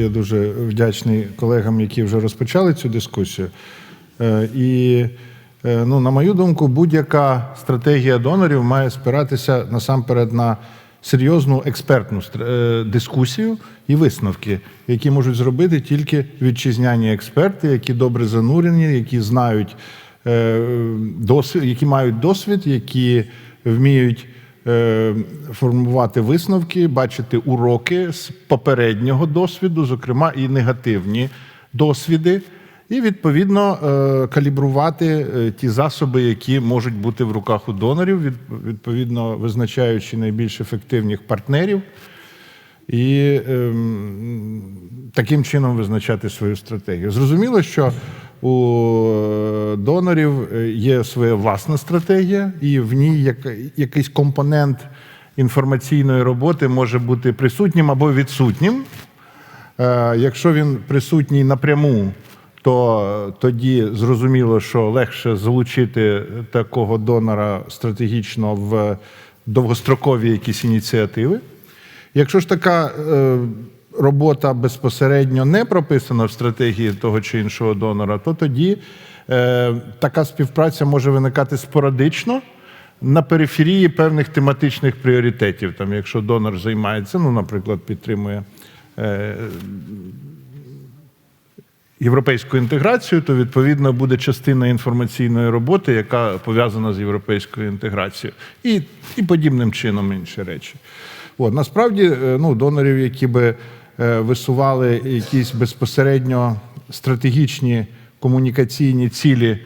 Я дуже вдячний колегам, які вже розпочали цю дискусію. Е, І, е, ну, на мою думку, будь-яка стратегія донорів має спиратися насамперед на серйозну експертну е, дискусію і висновки, які можуть зробити тільки вітчизняні експерти, які добре занурені, які знають досвід, які мають досвід, які вміють формувати висновки, бачити уроки з попереднього досвіду, зокрема і негативні досвіди, і відповідно е, калібрувати е, ті засоби, які можуть бути в руках у донорів, відповідно визначаючи найбільш ефективних партнерів. І ем, таким чином визначати свою стратегію. Зрозуміло, що у е, донорів е, є своя власна стратегія, і в ній як, якийсь компонент інформаційної роботи може бути присутнім або відсутнім. Е, Якщо він присутній напряму, то тоді зрозуміло, що легше залучити такого донора стратегічно в довгострокові якісь ініціативи. Якщо ж така робота безпосередньо не прописана в стратегії того чи іншого донора, то тоді е, така співпраця може виникати спорадично на периферії певних тематичних пріоритетів. Там, якщо донор займається, ну, наприклад, підтримує е, європейську інтеграцію, то відповідно буде частина інформаційної роботи, яка пов'язана з європейською інтеграцією, і, і подібним чином інші речі. От, насправді, е, ну, донорів, які би висували якісь безпосередньо стратегічні комунікаційні цілі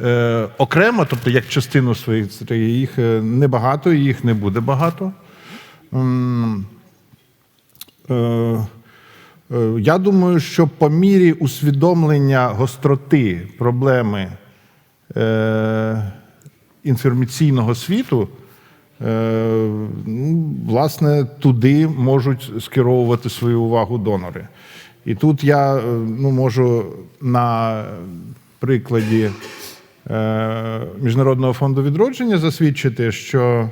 е, окремо, тобто як частину своїх стратегій, їх е, небагато, і їх не буде багато. Е, е, Я думаю, що по мірі усвідомлення гостроти проблеми е, інформаційного світу, е, власне, туди можуть скеровувати свою увагу донори. І тут я е, ну, можу на прикладі е, Міжнародного фонду відродження засвідчити, що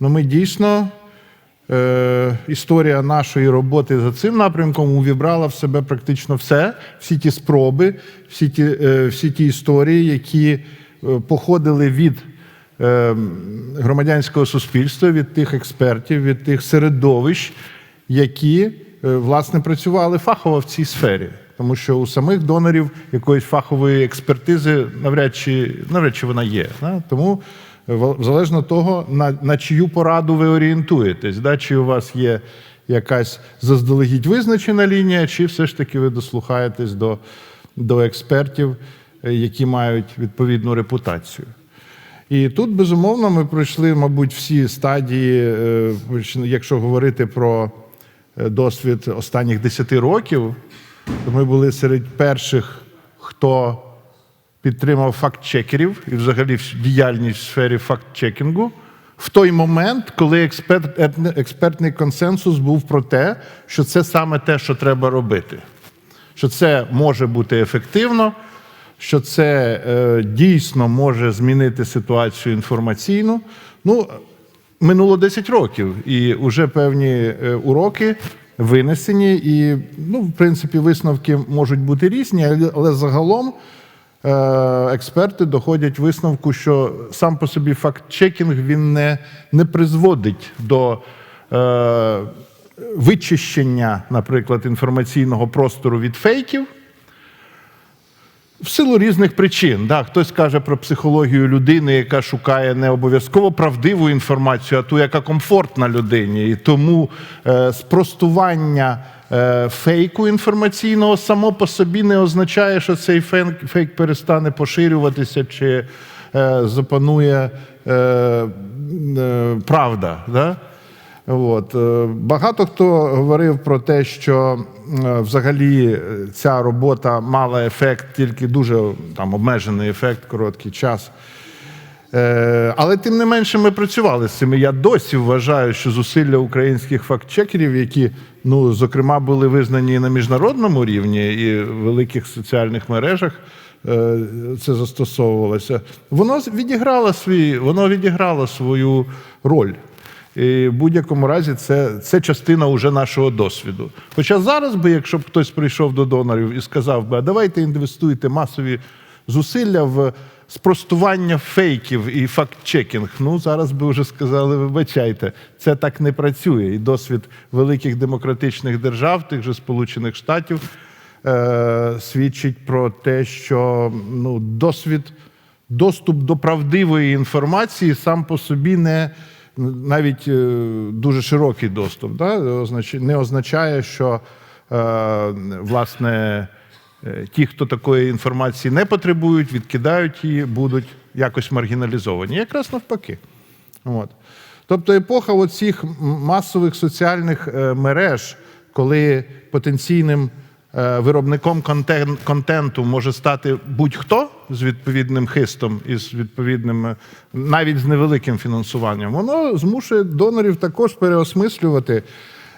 ну, ми дійсно е, історія нашої роботи за цим напрямком увібрала в себе практично все, всі ті спроби, всі ті, е, всі ті історії, які е, походили від е, громадянського суспільства, від тих експертів, від тих середовищ, які е, власне працювали фахово в цій сфері. Тому що у самих донорів якоїсь фахової експертизи навряд чи навряд чи вона є. Да? Тому е, залежно того, на, на чию пораду ви орієнтуєтесь, да? чи у вас є якась заздалегідь визначена лінія, чи все ж таки ви дослухаєтесь до, до експертів, е, які мають відповідну репутацію. І тут, безумовно, ми пройшли, мабуть, всі стадії, е, якщо говорити про е, досвід останніх 10 років, то ми були серед перших, хто підтримав факт-чекерів і взагалі діяльність в сфері факт-чекінгу. В той момент, коли експерт, експертний консенсус був про те, що це саме те, що треба робити. Що це може бути ефективно, що це е, дійсно може змінити ситуацію інформаційну. Ну, минуло 10 років, і вже певні е, уроки винесені, і, ну, в принципі, висновки можуть бути різні, але- але загалом е, експерти доходять висновку, що сам по собі факт-чекінг він не, не призводить до. Е, вичищення, наприклад, інформаційного простору від фейків. В силу різних причин. Да, хтось каже про психологію людини, яка шукає не обов'язково правдиву інформацію, а ту, яка комфортна людині. І тому е, спростування е, фейку інформаційного само по собі не означає, що цей фейк, фейк перестане поширюватися чи е, запанує е, е, правда. Да? От. е, Багато хто говорив про те, що е, взагалі ця робота мала ефект, тільки дуже там, обмежений ефект, короткий час. Е, Але тим не менше ми працювали з цим. Я досі вважаю, що зусилля українських фактчекерів, які, ну, зокрема, були визнані на міжнародному рівні і в великих соціальних мережах, це застосовувалося, воно відіграло свій, воно відіграло свою роль. І в будь-якому разі це, це частина уже нашого досвіду. Хоча зараз би, якщо б хтось прийшов до донорів і сказав би, а давайте інвестуйте масові зусилля в спростування фейків і факт-чекінг. Ну зараз би вже сказали, вибачайте, це так не працює. І досвід великих демократичних держав, тих же Сполучених Штатів, е, свідчить про те, що ну, досвід, доступ до правдивої інформації сам по собі не навіть е, дуже широкий доступ, да, не означає, що е, власне. Е, Ті, хто такої інформації не потребують, відкидають її, будуть якось маргіналізовані. Якраз навпаки. От. Тобто епоха оцих масових соціальних мереж, коли потенційним виробником контен- контенту може стати будь-хто з відповідним хистом і з відповідним, е, навіть з невеликим фінансуванням, воно змушує донорів також переосмислювати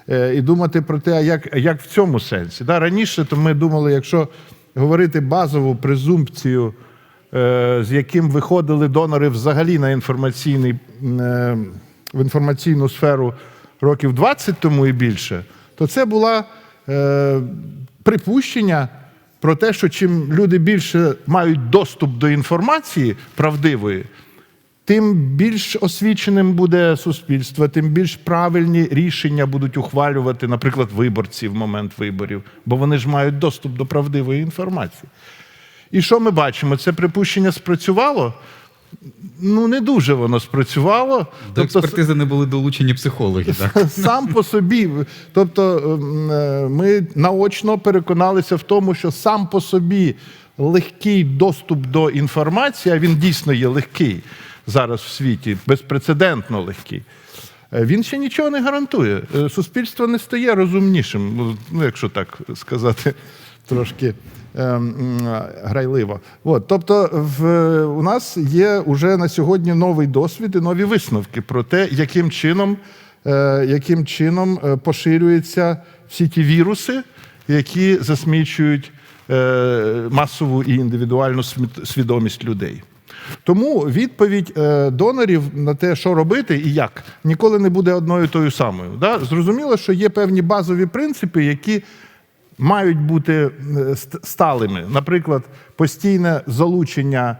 е, і думати про те, як, як в цьому сенсі. Да, раніше то ми думали, якщо говорити базову презумпцію, е, з яким виходили донори взагалі на інформаційний, е, в інформаційну сферу років 20 тому і більше, то це була е, припущення про те, що чим люди більше мають доступ до інформації правдивої, тим більш освіченим буде суспільство, тим більш правильні рішення будуть ухвалювати, наприклад, виборці в момент виборів, бо вони ж мають доступ до правдивої інформації. І що ми бачимо? Це припущення спрацювало? Ну, не дуже воно спрацювало. До Тобто, експертизи не були долучені психологи. Так? сам по собі. Тобто ем, е, ми наочно переконалися в тому, що сам по собі легкий доступ до інформації, а він дійсно є легкий зараз в світі, безпрецедентно легкий. е, Він ще нічого не гарантує. Е, Суспільство не стає розумнішим, ну, ну якщо так сказати, трошки ем, грайливо. От, тобто, в, у нас є уже на сьогодні новий досвід і нові висновки про те, яким чином, е, яким чином е, поширюються всі ті віруси, які засмічують е, масову і індивідуальну свідомість людей. Тому відповідь донорів на те, що робити і як, ніколи не буде одною тою самою. Да? Зрозуміло, що є певні базові принципи, які мають бути е, сталими. Наприклад, постійне залучення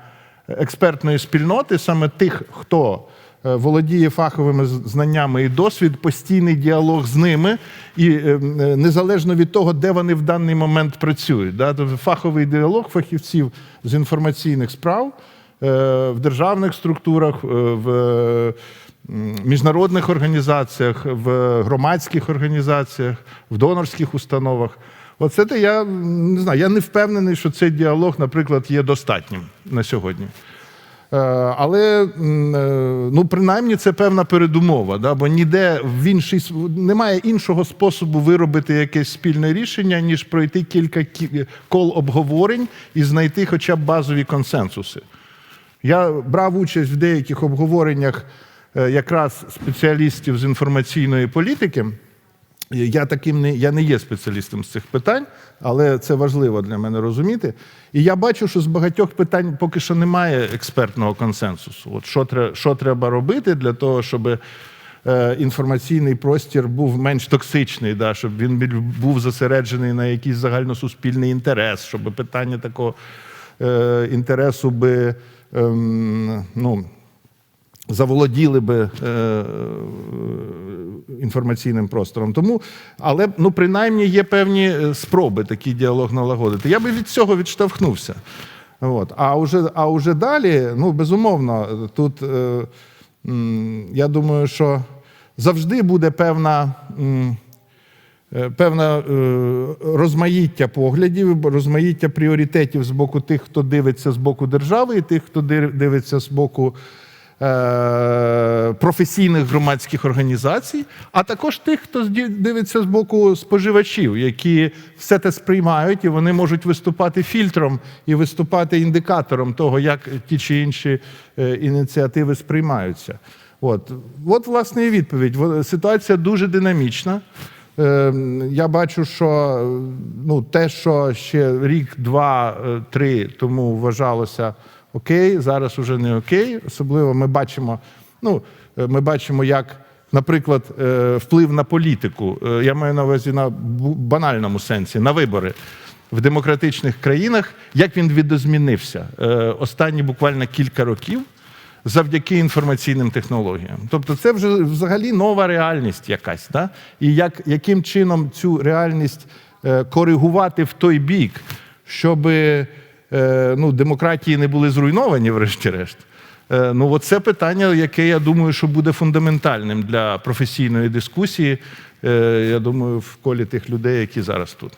експертної спільноти, саме тих, хто е, володіє фаховими знаннями і досвід, постійний діалог з ними, і е, незалежно від того, де вони в даний момент працюють. Тобто фаховий діалог фахівців з інформаційних справ в державних структурах, в міжнародних організаціях, в громадських організаціях, в донорських установах. Оце те я не знаю. Я не впевнений, що цей діалог, наприклад, є достатнім на сьогодні. Е, Але е, ну, принаймні це певна передумова, да? бо ніде в інший немає іншого способу виробити якесь спільне рішення, ніж пройти кілька кі- кол обговорень і знайти хоча б базові консенсуси. Я брав участь в деяких обговореннях е, якраз спеціалістів з інформаційної політики. Я таким не я не є спеціалістом з цих питань, але це важливо для мене розуміти. І я бачу, що з багатьох питань поки що немає експертного консенсусу. От що, що треба робити для того, щоб е, інформаційний простір був менш токсичний, да, щоб він був зосереджений на якийсь загальносуспільний інтерес, щоб питання такого е, інтересу би ем, ну, заволоділи би е, інформаційним простором. Тому, але ну, принаймні є певні е, спроби такий діалог налагодити. Я би від цього відштовхнувся. От. А вже, а вже далі, ну, безумовно, тут е, м, я думаю, що завжди буде певна. м, е, Певне е, розмаїття поглядів, розмаїття пріоритетів з боку тих, хто дивиться з боку держави, і тих, хто дивиться з боку професійних громадських організацій, а також тих, хто дивиться з боку споживачів, які все це сприймають, і вони можуть виступати фільтром і виступати індикатором того, як ті чи інші е, ініціативи сприймаються. От, от власне, і відповідь. Ситуація дуже динамічна. Е, Я бачу, що е, ну, те, що ще рік, два, е, три тому вважалося окей, зараз уже не окей. Особливо ми бачимо, ну, е, ми бачимо, як наприклад, е, вплив на політику, е, я маю на увазі на банальному сенсі, на вибори в демократичних країнах, як він відозмінився останні буквально кілька років завдяки інформаційним технологіям. Тобто, це вже взагалі нова реальність якась. Да? І як, яким чином цю реальність коригувати в той бік, щоб е, ну, демократії не були зруйновані, врешті-решт. Е, Ну, оце це питання, яке я думаю, що буде фундаментальним для професійної дискусії. е, Я думаю, в колі тих людей, які зараз тут.